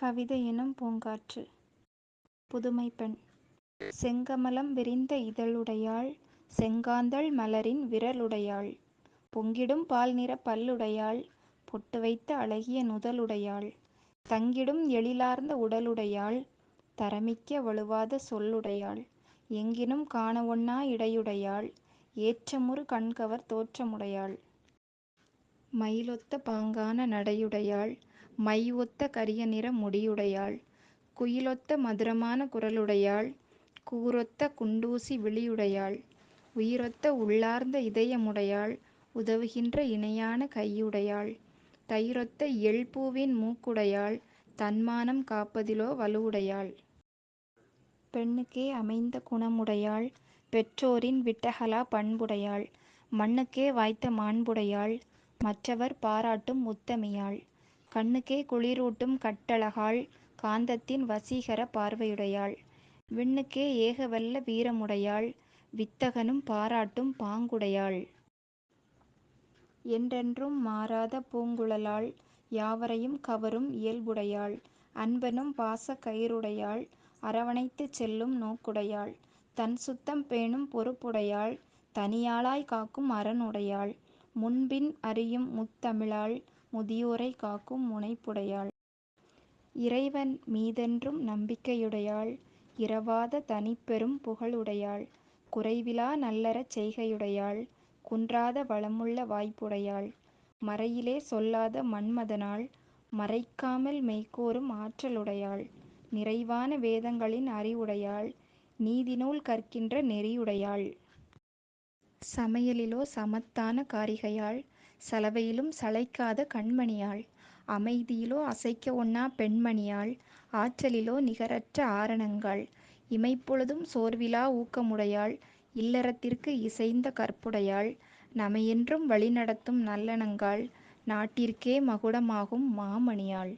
கவிதை எனும் பூங்காற்று. புதுமைப்பெண் செங்கமலம் விரிந்த இதழுடையாள் செங்காந்தள் மலரின் விரலுடையாள் பொங்கிடும் பால்நிறப் பல்லுடையாள் பொட்டு வைத்த அழகிய நுதலுடையாள் தங்கிடும் எழிலார்ந்த உடலுடையாள் தரமிக்க வழுவாத சொல்லுடையாள் எங்கினும் காணவொண்ணா இடையுடையாள் ஏற்றமுறு கண்கவர் தோற்றமுடையாள் மயிலொத்த பாங்கான நடையுடையாள் மை ஒத்த கரிய நிற முடியுடையாள். குயிலொத்த மதுரமான குரலுடையாள். கூரொத்த குண்டூசி விழியுடையாள். உயிரொத்த உள்ளார்ந்த இதயமுடையாள். உதவுகின்ற இணையான கையுடையாள். தயிரொத்த எல்பூவின் மூக்குடையாள். தன்மானம் காப்பதிலோ வலுவுடையாள். பெண்ணுக்கே அமைந்த குணமுடையாள். பெற்றோரின் விட்டகலா பண்புடையாள். மண்ணுக்கே வாய்த்த மாண்புடையாள். மற்றவர் பாராட்டும் உத்தமியாள். கண்ணுக்கே குளிரூட்டும் கட்டழகாள் காந்தத்தின் வசீகர பார்வையுடையாள். விண்ணுக்கே ஏகவல்ல வீரமுடையாள் வித்தகனும் பாராட்டும் பாங்குடையாள். என்றென்றும் மாறாத பூங்குழலாள் யாவரையும் கவரும் இயல்புடையாள். அன்பனும் பாசக் கயிறுடையாள் அரவணைத்துச் செல்லும் நோக்குடையாள். தன் சுத்தம் பேணும் பொறுப்புடையாள் தனியாளாய் காக்கும் அரணுடையாள் முன்பின் அறியும் முத்தமிழாள் முதியோரைக் காக்கும் முனைப்புடையாள். இறைவன் மீதென்றும் நம்பிக்கையுடையாள். இறவாத தனிப்பெரும் புகழுடையாள். குறைவிலா நல்லறச் செய்கையுடையாள். குன்றாத வளமுள்ள வாய்ப்புடையாள். மறையிலே சொல்லாத மன்மதனால். மறைக்காமல் மெய்கூறும் ஆற்றலுடையாள். நிறைவான வேதங்களின் அறிவுடையாள். நீதிநூல் கற்கின்ற நெறியுடையாள். சமையலிலோ சமத்தான காரிகையாள். சலவையிலும் சளைக்காத கண்மணியாள். அமைதியிலோ அசைக்கவொண்ணாப் பெண்மணியாள். ஆற்றலிலோ நிகரற்ற ஆரணங்காள். இமைப்பொழுதும் சோர்விலா ஊக்கமுடையாள். இல்லறத்திற்கு இசைந்த கற்புடையாள். நமையென்றும் வழிநடத்தும் நல்லனங்காள் நாட்டிற்கே மகுடமாகும் மாமணியாள்.